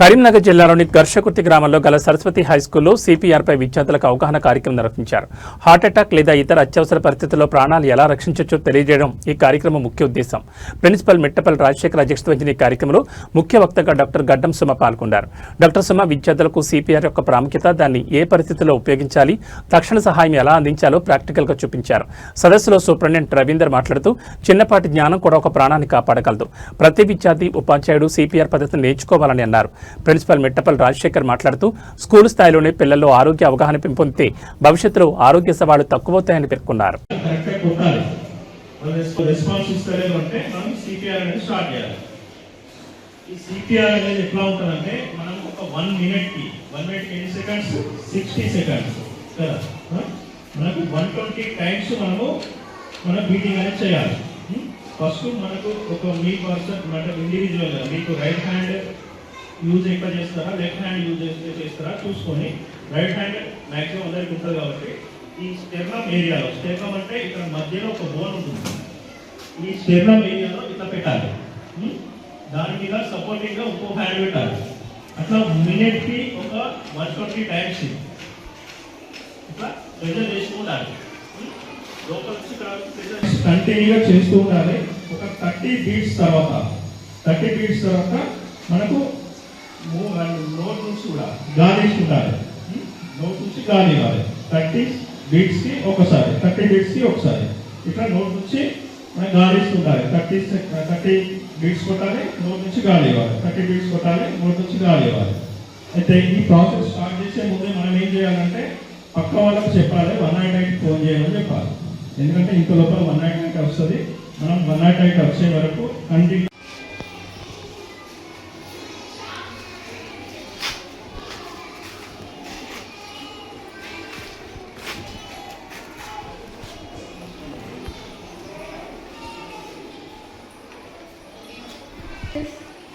కరీంనగర్ జిల్లాలోని ఘర్షకుర్తి గ్రామంలో గల సరస్వతి హై స్కూల్లో సిపిఆర్పై విద్యార్థులకు అవగాహన కార్యక్రమం నిర్వహించారు. హార్ట్ అటాక్ లేదా ఇతర అత్యవసర పరిస్థితుల్లో ప్రాణాలు ఎలా రక్షించవచ్చో తెలియజేయడం ఈ కార్యక్రమం ముఖ్య ఉద్దేశం. ప్రిన్సిపల్ మిట్టపల్లి రాజశేఖర్ అధ్యక్షత వహించిన ఈ కార్యక్రమంలో ముఖ్య వక్తగా డాక్టర్ గడ్డం సుమ పాల్గొన్నారు. డాక్టర్ సుమ విద్యార్థులకు సిపిఆర్ యొక్క ప్రాముఖ్యత దాన్ని ఏ పరిస్థితుల్లో ఉపయోగించాలి తక్షణ సహాయం ఎలా అందించాలో ప్రాక్టికల్గా చూపించారు. సదస్సులో సూపరింటెండెంట్ రవీందర్ మాట్లాడుతూ చిన్నపాటి జ్ఞానం కూడా ఒక ప్రాణాన్ని కాపాడగలదు. ప్రతి విద్యార్థి ఉపాధ్యాయుడు సిపిఆర్ పద్ధతిని నేర్చుకోవాలని అన్నారు. ప్రిన్సిపల్ మిట్టపల్లి రాజశేఖర్ మాట్లాడుతూ స్కూల్ స్థాయిలోనే పిల్లల్లో ఆరోగ్య అవగాహన పెంపొందితే భవిష్యత్తులో ఆరోగ్య సవాళ్ళు తక్కువవుతాయని పేర్కొన్నారు. రెస్పాన్స్ ఇస్తలేదు అంటే మనం సిపిఆర్ అనేది స్టార్ట్ చేయాలి. ఈ సిపిఆర్ అనేది ఎట్లా ఉంటుందంటే మనం ఒక వన్ మినిట్కి వన్ మినిట్ ఎన్ని సెకండ్స్ సిక్స్టీ సెకండ్స్ కదా? మనకు వన్ ట్వంటీ టైమ్స్ మనము మన బీటింగ్ అనేది చేయాలి. Hmm? ఫస్ట్ మనకు ఒక మీ పర్సన్ అంటే ఇండివిజువల్ మీకు రైట్ హ్యాండ్ యూజ్ ఎక్కువ చేస్తారా? లెఫ్ట్ హ్యాండ్ యూజ్ చేస్తే చేస్తారా? చూసుకొని రైట్ హ్యాండ్ మ్యాక్సిమం అందరికి ఉంటుంది కాబట్టి ఈ స్టెర్నమ్ ఏరియాలో స్టెర్నమ్ అంటే ఇక్కడ మధ్యలో ఒక బోన్ ఉంటుంది. ఈ స్టెర్నమ్ ఏరియాలో ఇట్లా పెట్టాలి. దాని మీద సపోర్టింగ్గా ఇంకో హ్యాండ్ పెట్టాలి. అట్లా మినిట్కి ఒక వన్ ట్వంటీ టైమ్స్ ఇట్లా ప్రెజర్ చేస్తూ ఉండాలి. కంటిన్యూగా చేస్తూ ఉండాలి. ఒక థర్టీ బీట్స్ తర్వాత థర్టీ బీట్స్ తర్వాత మనకు నోట్ నుంచి కూడా గాలి ఇస్తుండాలి ఉం? నోట్ నుంచి గాలి ఇవ్వాలి థర్టీ బీట్స్కి ఒకసారి. థర్టీ బీట్స్కి ఒకసారి. ఇట్లా నోట్ నుంచి మనం గాలి ఇస్తుండాలి థర్టీ థర్టీ బీట్స్ కొట్టాలి నోట్ నుంచి గాలి ఇవ్వాలి థర్టీ బీట్స్ కొట్టాలి నోట్ నుంచి గాలి ఇవ్వాలి అయితే ఈ ప్రాసెస్ స్టార్ట్ చేసే ముందే మనం ఏం చేయాలంటే పక్క వాళ్ళకి చెప్పాలి వన్ నైట్ ఎయిట్ ఫోన్ చేయమని చెప్పాలి. ఎందుకంటే ఇంత లోపల వన్ నైట్ ఎయిట్ వస్తుంది. మనం వన్ నైట్ ఎయిట్ వచ్చే వరకు కంటిన్యూ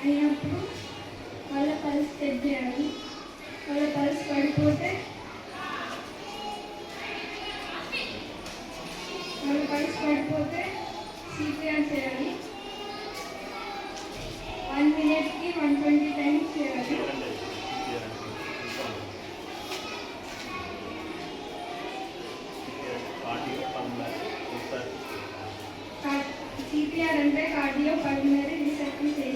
అయినప్పుడు వాళ్ళ పల్స్ చెక్ చేయాలి వాళ్ళ పల్స్ పడిపోతే వాళ్ళ పల్స్ పడిపోతే సిపిఆర్ చేయాలి. వన్ మినిట్కి వన్ ట్వంటీ టైమ్స్ చేయాలి. సిపిఆర్ అంటే కార్డియో పల్మనరీ రీసర్క్యులేషన్ సిపిఆర్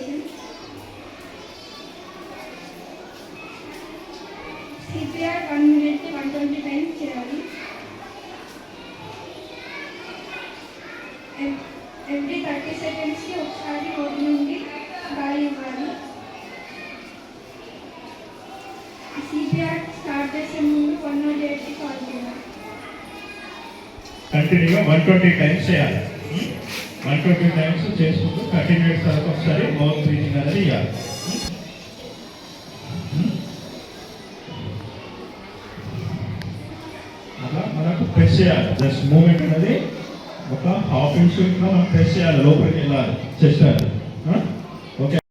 కంటిన్యూగా వన్ ట్వంటీ టైమ్స్ చేయాలి. వన్ ట్వంటీ టైమ్స్ చేసుకుంటూ థర్టీ మినిట్స్ తర్వాత ఒకసారి మౌత్ బ్రీతింగ్ అనేది ఇవ్వాలి. Hmm? Hmm? అలా మనకు ప్రెస్ చేయాలి. జస్ట్ మూమెంట్ అనేది ఒక హాఫ్ ఇంచ్ మనం ప్రెస్ చేయాలి. లోపలికి వెళ్ళాలి. Chest okay